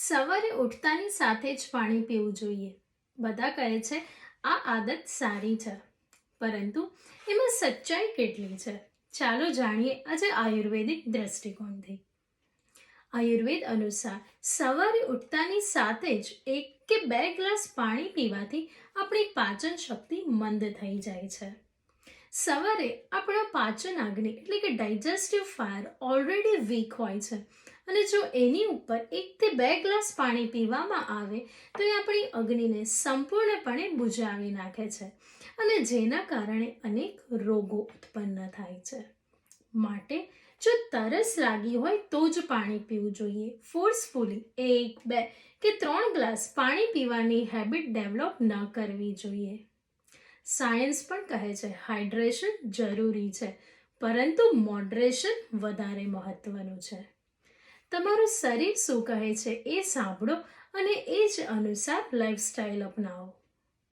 સવારે ઉઠતાની સાથે જ પાણી પીવું જોઈએ. બધા કહે છે, આ આદત સારી છે. પરંતુ એમાં સચ્ચાઈ કેટલી છે? ચાલો જાણીએ આજે આયુર્વેદિક દ્રષ્ટિકોણથી. આયુર્વેદ અનુસાર સવારે ઉઠતાની સાથે જ એક કે બે ગ્લાસ પાણી પીવાથી આપણી પાચન શક્તિ મંદ થઈ જાય છે. સવારે આપણા પાચન અગ્નિ એટલે કે ડાયજેસ્ટિવ ફાયર ઓલરેડી વીક હોય છે. અને જો એની ઉપર એકથી બે ગ્લાસ પાણી પીવામાં આવે, તો એ આપણી અગ્નિને સંપૂર્ણપણે બુજાવી નાખે છે અને જેના કારણે અનેક રોગો ઉત્પન્ન થાય છે. માટે જો તરસ લાગી હોય તો જ પાણી પીવું જોઈએ. ફોર્સફુલી એક, બે કે ત્રણ ગ્લાસ પાણી પીવાની હેબિટ ડેવલપ ન કરવી જોઈએ. સાયન્સ પણ કહે છે હાઇડ્રેશન જરૂરી છે, પરંતુ મોડરેશન વધારે મહત્વનું છે. તમારું શરીર શું કહે છે એ સાંભળો અને એ જ અનુસાર લાઈફસ્ટાઈલ અપનાવો.